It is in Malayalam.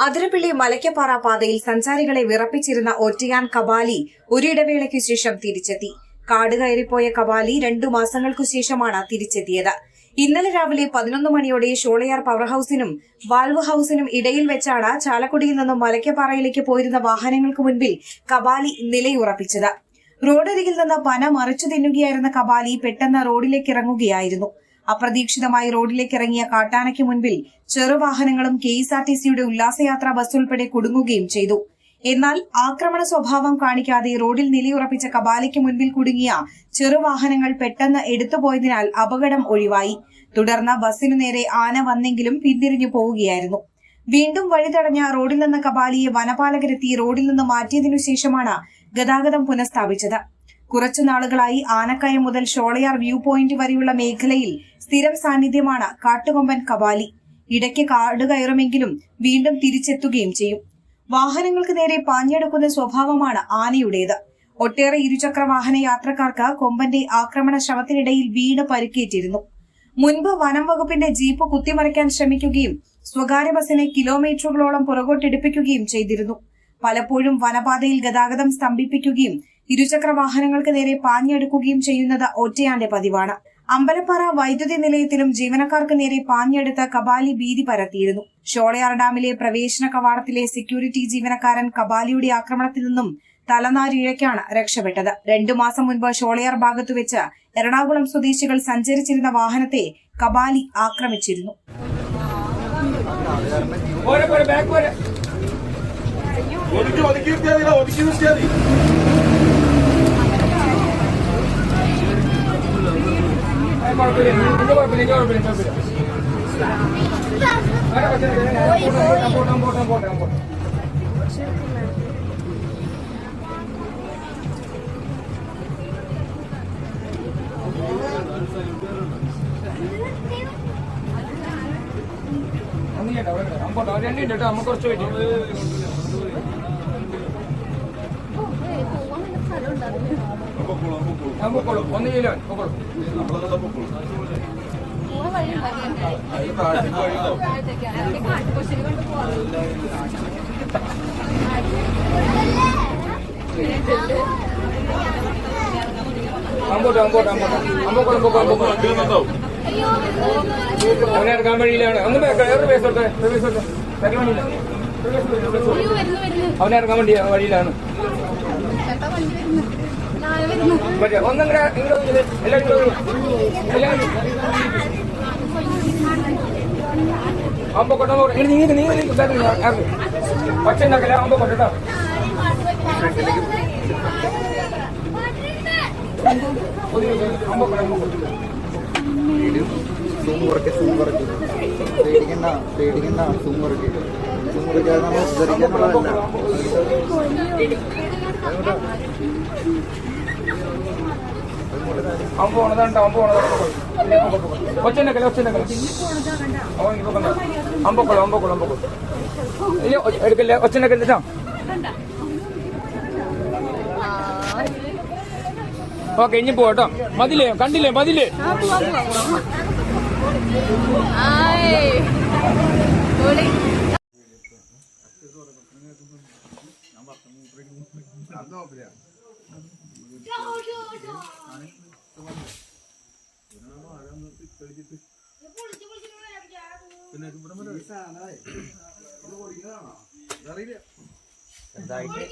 അതിരപ്പിള്ളി മലയ്ക്കപ്പാറ പാതയിൽ സഞ്ചാരികളെ വിറപ്പിച്ചിരുന്ന ഒറ്റയാൻ കബാലി ഒരിടവേളയ്ക്കു ശേഷം തിരിച്ചെത്തി. കാട് കയറിപ്പോയ കബാലി രണ്ടു മാസങ്ങൾക്കു ശേഷമാണ് തിരിച്ചെത്തിയത്. ഇന്നലെ രാവിലെ പതിനൊന്ന് മണിയോടെ ഷോളയാർ പവർ ഹൌസിനും വാൽവ് ഹൌസിനും ഇടയിൽ വെച്ചാണ് ചാലക്കുടിയിൽ നിന്നും മലയ്ക്കപ്പാറയിലേക്ക് പോയിരുന്ന വാഹനങ്ങൾക്ക് മുൻപിൽ കബാലി നിലയുറപ്പിച്ചത്. റോഡരികിൽ നിന്ന് പന മറിച്ചു തിന്നുകയായിരുന്ന കബാലി പെട്ടെന്ന് റോഡിലേക്ക് ഇറങ്ങുകയായിരുന്നു. അപ്രതീക്ഷിതമായി റോഡിലേക്ക് ഇറങ്ങിയ കാട്ടാനയ്ക്ക് മുൻപിൽ ചെറുവാഹനങ്ങളും കെ എസ് ആർ ടി സിയുടെ ഉല്ലാസയാത്രാ ബസ് ഉൾപ്പെടെ കുടുങ്ങുകയും ചെയ്തു. എന്നാൽ ആക്രമണ സ്വഭാവം കാണിക്കാതെ റോഡിൽ നിലയുറപ്പിച്ച കബാലയ്ക്ക് മുൻപിൽ കുടുങ്ങിയ ചെറുവാഹനങ്ങൾ പെട്ടെന്ന് എടുത്തുപോയതിനാൽ അപകടം ഒഴിവായി. തുടർന്ന് ബസ്സിനു നേരെ ആന വന്നെങ്കിലും പിന്തിരിഞ്ഞു പോവുകയായിരുന്നു. വീണ്ടും വഴിതടഞ്ഞ റോഡിൽ നിന്ന് കബാലിയെ വനപാലകരെത്തി റോഡിൽ നിന്ന് മാറ്റിയതിനു ശേഷമാണ് ഗതാഗതം പുനഃസ്ഥാപിച്ചത്. കുറച്ചു നാളുകളായി ആനക്കയം മുതൽ ഷോളയാർ വ്യൂ പോയിന്റ് വരെയുള്ള മേഖലയിൽ സ്ഥിരം സാന്നിധ്യമാണ് കാട്ടുകൊമ്പൻ കവാലി. ഇടയ്ക്ക് കാട് കയറുമെങ്കിലും വീണ്ടും തിരിച്ചെത്തുകയും ചെയ്യും. വാഹനങ്ങൾക്ക് നേരെ പാഞ്ഞെടുക്കുന്ന സ്വഭാവമാണ് ആനയുടേത്. ഒട്ടേറെ ഇരുചക്ര വാഹന യാത്രക്കാർക്ക് കൊമ്പന്റെ ആക്രമണ ശ്രമത്തിനിടയിൽ വീണ് പരിക്കേറ്റിരുന്നു. മുൻപ് വനം വകുപ്പിന്റെ ജീപ്പ് കുത്തിമറിക്കാൻ ശ്രമിക്കുകയും സ്വകാര്യ ബസിനെ കിലോമീറ്ററുകളോളം പുറകോട്ടെടുപ്പിക്കുകയും ചെയ്തിരുന്നു. പലപ്പോഴും വനപാതയിൽ ഗതാഗതം സ്തംഭിപ്പിക്കുകയും ഇരുചക്ര വാഹനങ്ങൾക്ക് നേരെ പാഞ്ഞെടുക്കുകയും ചെയ്യുന്നത് ഒറ്റയാന്റെ പതിവാണ് അമ്പലപ്പാറ വൈദ്യുതി നിലയത്തിലും ജീവനക്കാർക്ക് നേരെ പാഞ്ഞെടുത്ത കബാലി ഭീതി പരത്തിയിരുന്നു ഷോളയാർ ഡാമിലെ പ്രവേശന കവാടത്തിലെ സെക്യൂരിറ്റി ജീവനക്കാരൻ കബാലിയുടെ ആക്രമണത്തിൽ നിന്നും തലനാരിഴയ്ക്കാണ് രക്ഷപ്പെട്ടത് രണ്ടു മാസം മുൻപ് ഷോളയാർ ഭാഗത്തു വെച്ച് എറണാകുളം സ്വദേശികൾ സഞ്ചരിച്ചിരുന്ന വാഹനത്തെ കബാലി ആക്രമിച്ചിരുന്നു ഒതുക്കി ഒതുക്കി ഒതുക്കി നിർത്തിയാൽ മതി അത് കുഴപ്പമില്ല ഇത് കുഴപ്പമില്ല ഇത് കുഴപ്പമില്ല കുഴപ്പമില്ല വേറെ ഒച്ചനക്കല പോട്ടെ പോട്ടെ പോട്ടെ പോട്ടെ ഒന്നും ചെയ്യണ്ട അവിടെ കിടക്കാം. പോട്ടെ രണ്ട് മിനിറ്റ് കേട്ടോ നമുക്ക് കുറച്ച് വെയിറ്റ് പൊക്കോളം വഴിയിലാണ്. ഒന്ന് പേസ് കൊടുത്തേ തരാൻ വഴിയില്ല. അവനെ ഇറങ്ങാൻ വേണ്ടി വഴിയിലാണ്. ഒന്നും കൂടെ അമ്പോ കൊട്ടോ നീങ്ങി ബാക്കിൽ ഇറങ്ങി ഒച്ച ഉണ്ടാക്കല അമ്പോ കൊട്ടോ. അമ്പോ കൊട്ടോ സൂം കുറയ്ക്ക് പേടിക്കണ്ട പേടിക്കണ്ട. സൂം കുറയ്ക്ക്. സൂം കുറയ്ക്കാതെ നമ്മൾ ഉദ്ധരിക്കാനുള്ളതല്ല അമ്പോ ഉണതാണ്ടോ അമ്പോ ഉണതാണ്ടോ ഒച്ചണ്ടക്കല ഒച്ചണ്ടക്കല അവൻ ഇപ്പൊ കണ്ടോ അമ്പക്കോളൂ അമ്പക്കോളൂ അമ്പക്കോളൂ ഇല്ല എടുക്കല്ലേ? ഒച്ചണ്ടക്കല്ല കേട്ടോ ഓക്കെ ഇനി പോട്ടോ മതിലേ കണ്ടില്ലേ? മതിലേ. എന്തായിട്ട്